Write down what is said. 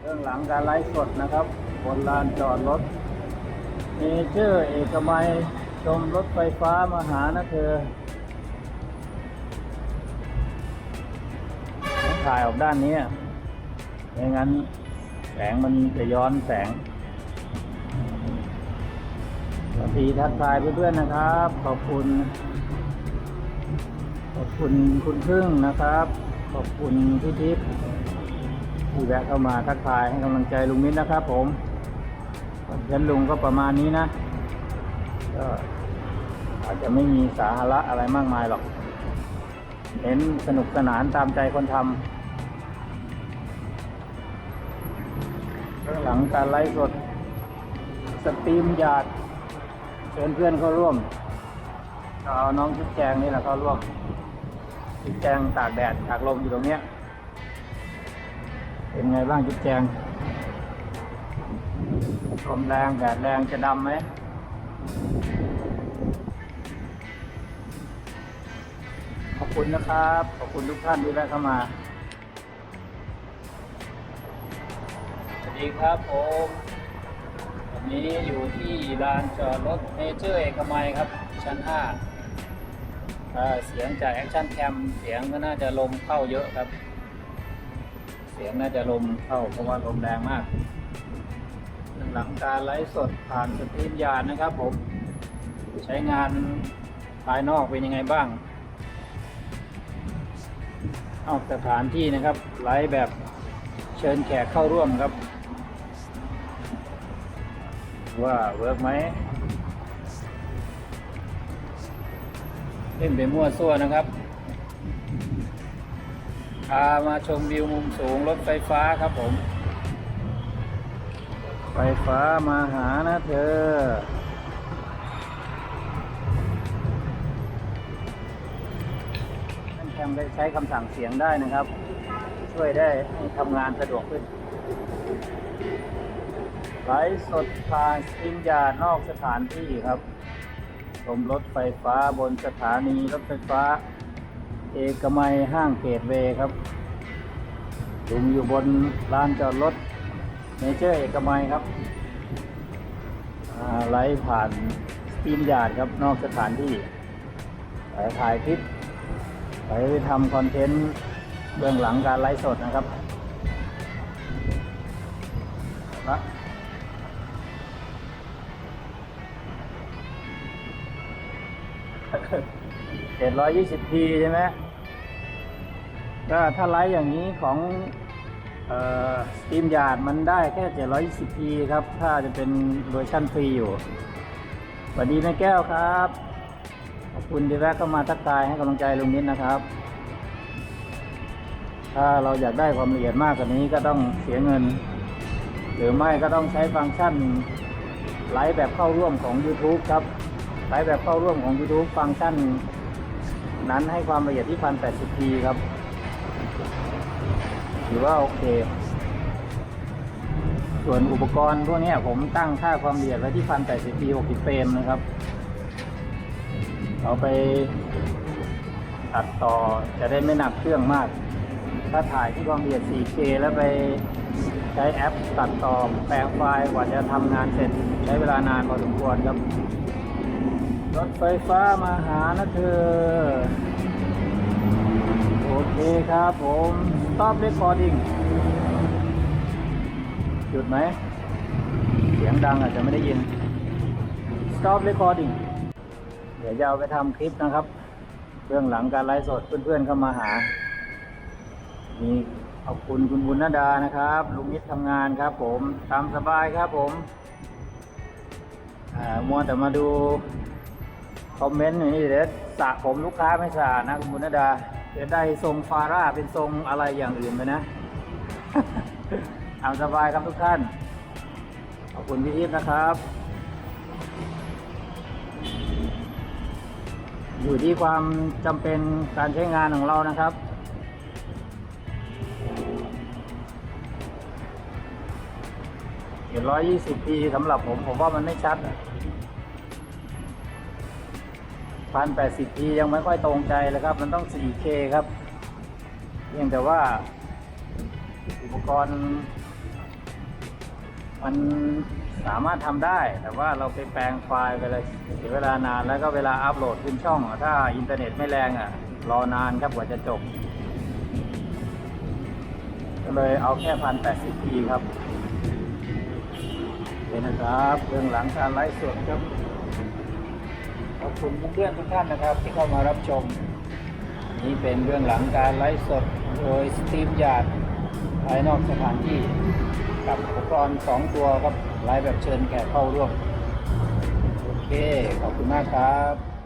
เรื่องหลังการไลฟ์สดนะครับบนลานจอดรถเมเจอร์เอกมัยชมรถไฟฟ้ามาหานะเธอถ่ายออกด้านนี้ไม่งั้นแสงมันจะย้อนแสงสวัสดีทักทายเพื่อนๆนะครับ ขอบคุณ ขอบคุณคุณพึ่งนะครับ ขอบคุณพี่ทิพย์ ที่แวะเข้ามาทักทายให้กำลังใจลุงมิตรนะครับ ผมคอนเทนลุงก็ประมาณนี้นะก็อาจจะไม่มีสาระอะไรมากมายหรอก เน้นสนุกสนานตามใจคนทำหลังการไลฟ์สด สตรีมหยาดเชิญเพื่อนเข้าร่วมเอาน้องชุดแจงนี่แหละเข้าร่วมจุดแจงตากแดดตากลมอยู่ตรงเนี้ย เป็นไงบ้างจุดแจงลมแรงแดดแรงจะดำไหมขอบคุณนะครับ ขอบคุณทุกท่านที่แวะเข้ามา สวัสดีครับผมวันนี้อยู่ที่ลานจอดรถเมเจอร์เอกมัยครับ ชั้น5อ่าเสียงจากแอคชั่นแคมเสียงก็น่าจะลมเข้าเยอะครับ สียงน่าจะลมเข้าเพราะว่าลมแรงมาก หลังการไลฟ์สดผ่านสตรีมยานนะครับผม ใช้งานภายนอกเป็นยังไงบ้างนอกสถานที่นะครับ ไลฟ์แบบเชิญแขกเข้าร่วมครับ ว่าเวิร์กไหมเล่นไปมั่วซั่วนะครับ พามาชมวิวมุมสูงรถไฟฟ้าครับผม ไฟฟ้ามาหานะเธอ ท่านแคมได้ใช้คำสั่งเสียงได้นะครับ ช่วยได้ให้ทำงานสะดวกขึ้นไลฟ์สดผ่านสตรีมยานอกสถานที่ครับ ชมรถไฟฟ้าบนสถานีรถไฟฟ้า เอกมัยห้างเกตเวย์ครับลุงอยู่บนลานจอดรถเมเจอร์เอกมัยครับไลฟ์ผ่านสตรีมยาดครับนอกสถานที่ไปถ่ายคลิปไปทำคอนเทนต์เบื้องหลังการไลฟ์สดนะครับนะเจ็ดร้อยยี่สิบ พีใช่ไหมก็ถ้าไลฟ์อย่างนี้ของสตรีมยาร์ดมันได้แค่เจ็ดร้อยยี่สิบพีครับ ถ้าจะเป็นเวอร์ชันฟรีอยู่สวัสดีแม่แก้วครับ ขอบคุณที่แวะเข้ามาทักทายให้กำลังใจลุงนิดนะครับ ถ้าเราอยากได้ความละเอียดมากกว่านี้ก็ต้องเสียเงิน หรือไม่ก็ต้องใช้ฟังก์ชันไลฟ์แบบเข้าร่วมของ YouTube ครับ ไลฟ์แบบเข้าร่วมของ YouTube ฟังก์ชันนั้นให้ความละเอียดที่ 1080p ครับถือว่าโอเค ส่วนอุปกรณ์พวกนี้ผมตั้งค่าความละเอียดไว้ที่ 1080p 60เฟรมนะครับ เอาไปตัดต่อจะได้ไม่หนักเครื่องมาก ถ้าถ่ายที่ความละเอียด 4K แล้วไปใช้แอปตัดต่อแปลไฟล์กว่าจะทำงานเสร็จใช้เวลานานพอสมควรครับ รถไฟฟ้ามาหานะเธอ โอเคครับผม stop recording หยุดไหม เสียงดังอาจจะไม่ได้ยิน stop recording เดี๋ยวจะเอาไปทำคลิปนะครับ เรื่องหลังการไลฟ์สดเพื่อนๆเข้ามาหา มีขอบคุณคุณบุญนาดานะครับ ลุงนิดทำงานครับผมตามสบายครับผมอ่ามัวแต่มาดู คอมเมนต์อย่างนี้เดี๋ยวสระผมลูกค้าไม่สะอาดนะคุณบุญดาจะได้ทรงฟาร่าเป็นทรงอะไรอย่างอื่นไปนะตามสบายครับทุกท่าน ขอบคุณพี่ทิพย์นะครับ อยู่ที่ความจำเป็นการใช้งานของเรานะครับเจ็ดร้อยยี่สิบปีสำหรับผมผมว่ามันไม่ชัด พันแปดสิบปียังไม่ค่อยตรงใจเลยครับ มันต้อง 4K ครับ เพียงแต่ว่าอุปกรณ์ มันสามารถทำได้ แต่ว่าเราไปแปลงไฟล์ไปเลยเสียเวลานาน แล้วก็เวลาอัพโหลดขึ้นช่อง ถ้าอินเทอร์เน็ตไม่แรงอะ รอนานครับกว่าจะจบ ก็เลยเอาแค่พันแปดสิบพีครับเป็นนะครับ เรื่องหลังการไลฟ์สดครับ ขอบคุณเพื่อนๆทุกท่านนะครับ ที่เข้ามารับชม นี่เป็นเรื่องหลังการไลฟ์สดโดยสตรีมยาดภายนอกสถานที่กับอุปกรณ์สองตัวครับไลฟ์แบบเชิญแขกเข้าร่วม โอเค ขอบคุณมากครับ